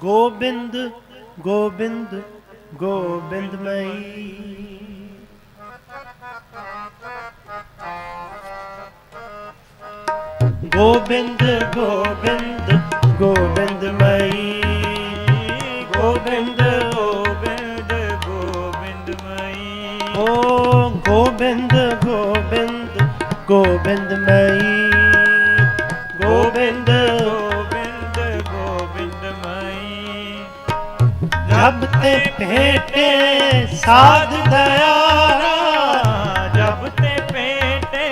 ਗੋਬਿੰਦ ਗੋਬਿੰਦ ਗੋਬਿੰਦ ਮਈ। ਗੋਬਿੰਦ ਗੋਬਿੰਦ ਗੋਬਿੰਦ ਮਈ। ਗੋਬਿੰਦ ਗੋਬਿੰਦ ਗੋਬਿੰਦ ਮਈ। ਓ ਗੋਬਿੰਦ ਗੋਬਿੰਦ ਗੋਬਿੰਦ ਮਈ। ਗੋਬਿੰਦ ਜਬ ਤੇ ਭੇਟੇ ਸਾਧ ਦਿਆਰਾ ਜਬ ਤੇ ਪੇਟੇ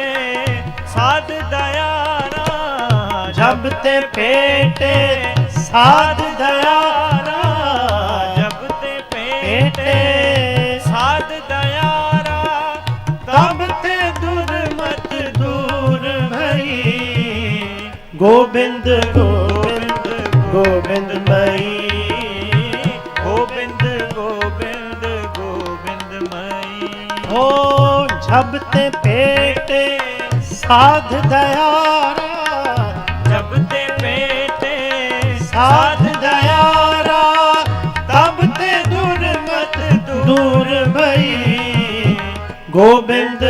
ਸਾਧ ਦਿਆਰਾ ਜਬ ਤੇ ਭੇਟੇ ਸਾਧ ਦਿਆਰਾ ਜਬ ਤੇ ਭੇਟੇ ਪੇਟੇ ਸਾਧ ਦਿਆਰਾ ਤਬ ਤੇ ਦੁਰਮਤ ਦੂਰ ਭਈ। ਗੋਬਿੰਦ ਗੋਬਿੰਦ ਗੋਬਿੰਦ ਮਈ ਮਈ ਹੋ ਜਬ ਤੇ ਭੇਟੇ ਸਾਧ ਦਿਆਰਾ ਜਬ ਤੇ ਪੇਟੇ ਸਾਧ ਦਿਆਰਾ ਤਬ ਤੇ ਦੁਰਮਤ ਦੂਰ ਭਈ ਗੋਬਿੰਦ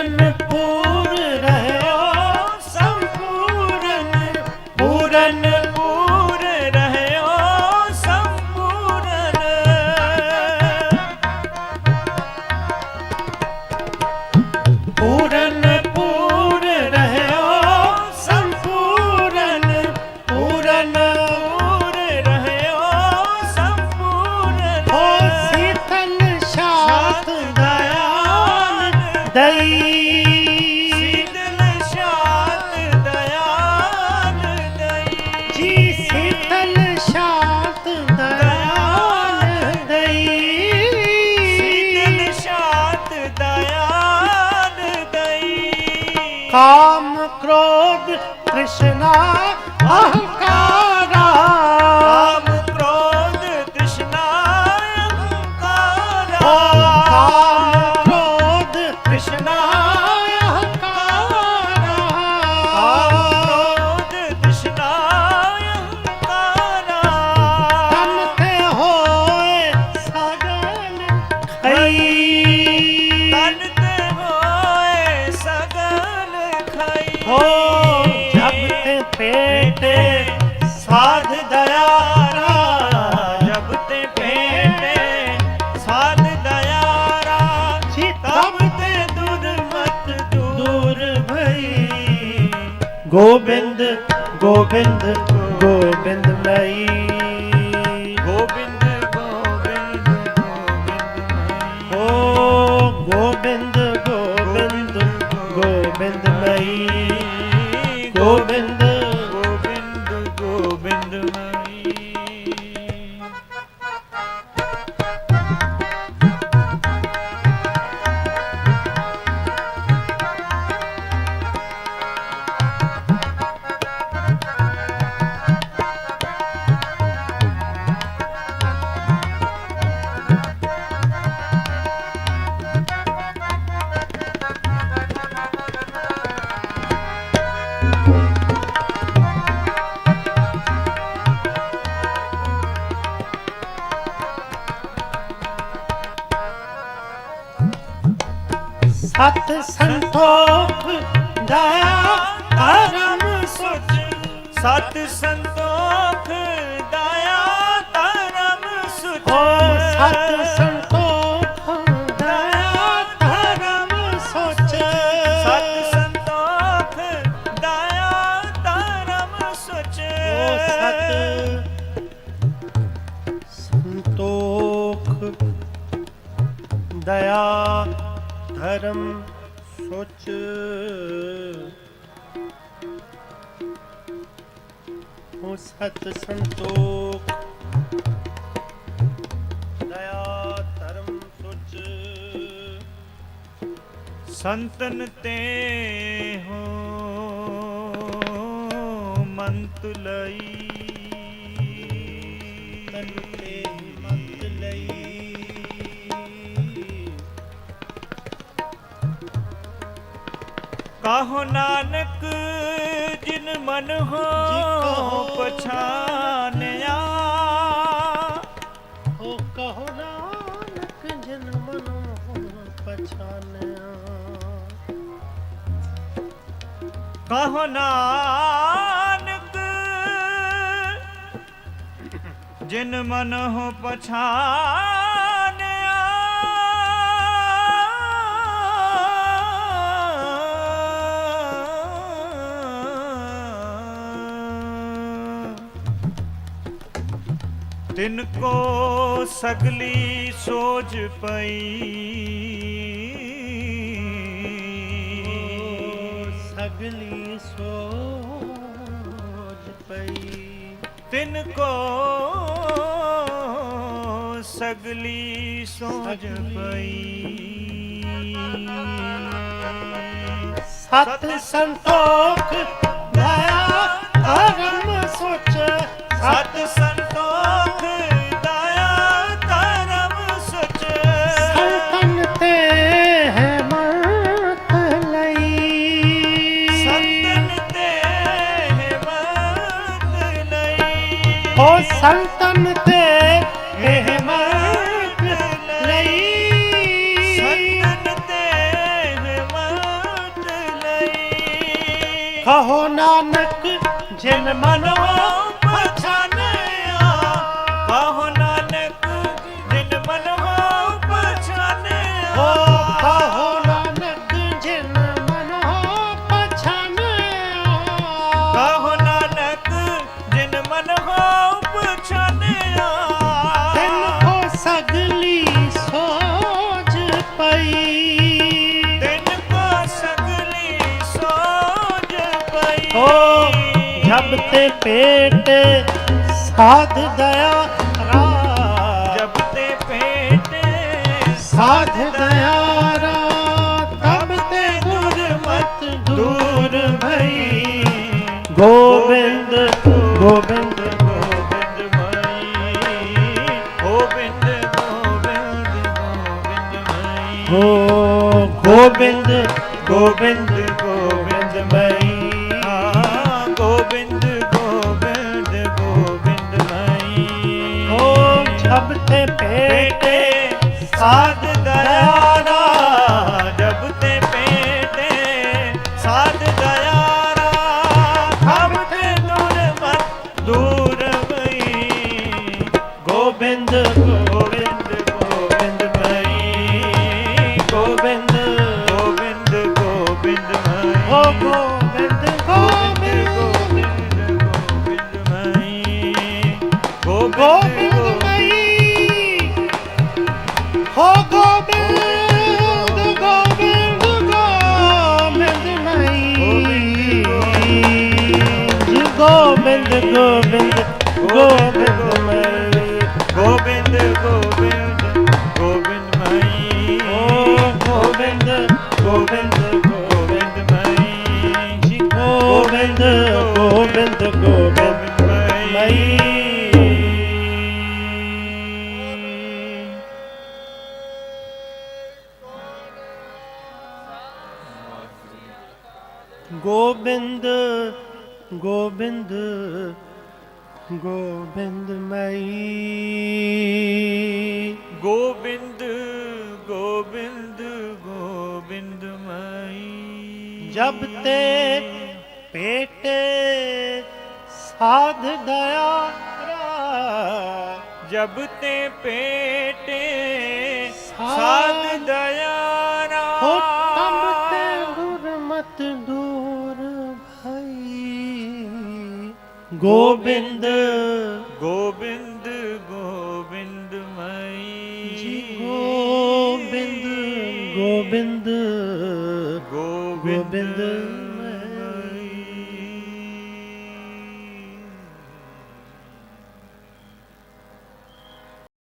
जन्नत ਗੋਬਿੰਦ ਗੋਬਿੰਦ ਗੋਬਿੰਦ ਮਈ। ਗੋਬਿੰਦ ਗੋਬਿੰਦ ਗੋਬਿੰਦ ਮਈ। ਓ ਗੋਬਿੰਦ ਗੋਬਿੰਦ ਗੋਬਿੰਦ ਗੋਬਿੰਦ ਸਤ ਸੰਤੋਖ ਦਇਆ ਧਰਮ ਸੁਚ ਸਤ ਸੰਤੋਖ ਦਇਆ ਧਰਮ ਸੁਚ ਓ ਸਤ ਸੰਤੋਖ ਦਇਆ ਧਰਮ ਸੋਚ ਸਤ ਸੰਤੋਖ ਦਇਆ ਧਰਮ ਸੁਚ ਓ ਸਤ ਸੰਤੋਖ ਦਇਆ ਧਰਮ ਸੋਚ। ਹੋ ਸਤ ਸੰਤੋਖ। ਦਇਆ ਧਰਮ ਸੁਚ। ਸੰਤਨ ਤੇ ਹੋ ਮੰਤ ਲਈ। ਤਨ ਤੇ ਕਾਹੋ ਨਾਨਕ ਜਿਨ ਮਨ ਹੋ ਪਛਾਨਿਆ? ਓ ਕਹੋ ਨਾਨਕ ਜਨ ਮਨੋ ਪਛਾਨਿਆ? ਕਾਹੋ ਨਾਨਕ ਜਿਨ ਮਨ ਹੋ ਪਛਾਨਿਆ ਤਿਨ ਕੋ ਸਗਲੀ ਸੋਝ ਪਈ। ਸਗਲੀ ਸੋਜ ਪਈ। ਤਿਨ ਕੋ ਸਗਲੀ ਸੋਝ ਪਈ। ਸਤ ਸੰਤੋਖ ਦਇਆ ਧਰਮ ਸੁਚ। ਸਤ ਸੰਤੋਖ ਦਇਆ ਧਰਮ ਸੁਚ। ਸੰਤਨ ਤੇ ਹੈ ਮਤ ਲਈ। ਸੰਤਨ ਤੇ ਲਈ। ਹੋ ਸੰਤਨ ਤੇ ਹਿਮਤ ਲਈ। ਸੰਤਨ ਤੇ ਹਿਮਤ ਲਈ। ਕਹੋ ਨਾਨਕ ਜਿਨ ਮਨੋ ਜਬ ਤੇ ਪੇਟ ਸਾਧ ਦਇਆ ਰਾ ਜਬ ਤੇ ਪੇਟ ਸਾਧ ਦਇਆ ਰਾ ਤਬ ਤੇ ਦੁਰਮਤ ਦੂਰ ਭਈ। ਗੋਬਿੰਦ ਗੋਬਿੰਦ ਗੋਬਿੰਦ ਗੋਬਿੰਦ। ਪੇਟੇ ਗੋਬਿੰਦ ਗੋਬਿੰਦ ਮਈ ਗੋਬਿੰਦ ਗੋਬਿੰਦ ਗੋਬਿੰਦ ਮਈ। ਓ ਗੋਬਿੰਦ ਗੋਬਿੰਦ ਗੋਬਿੰਦ ਮਈ। ਜੀ ਗੋਬਿੰਦ ਗੋਬਿੰਦ ਗੋਬਿੰਦ ਮਈ। ਗੋਬਿੰਦ ਗੋਬਿੰਦ ਗੋਬਿੰਦ ਮਈ। ਗੋਬਿੰਦ ਗੋਬਿੰਦ ਗੋਬਿੰਦ ਮਈ। ਜਬ ਤੇ ਪੇਟੇ ਸਾਧ ਦਇਆ ਰਾ ਜਬ ਤੇ ਪੇਟੇ ਸਾਧ ਸਾਧ ਦਇਆਰਾ ਹੋ ਤਬ ਤੇ ਗੁਰਮਤ ਦੂਰ ਗੋਬਿੰਦ। ਗੋਬਿੰਦ ਗੋਬਿੰਦ ਮਈ। ਜੀ ਗੋਬਿੰਦ ਗੋਬਿੰਦ। ਗੋਬਿੰਦ। ਗੋਬਿੰਦ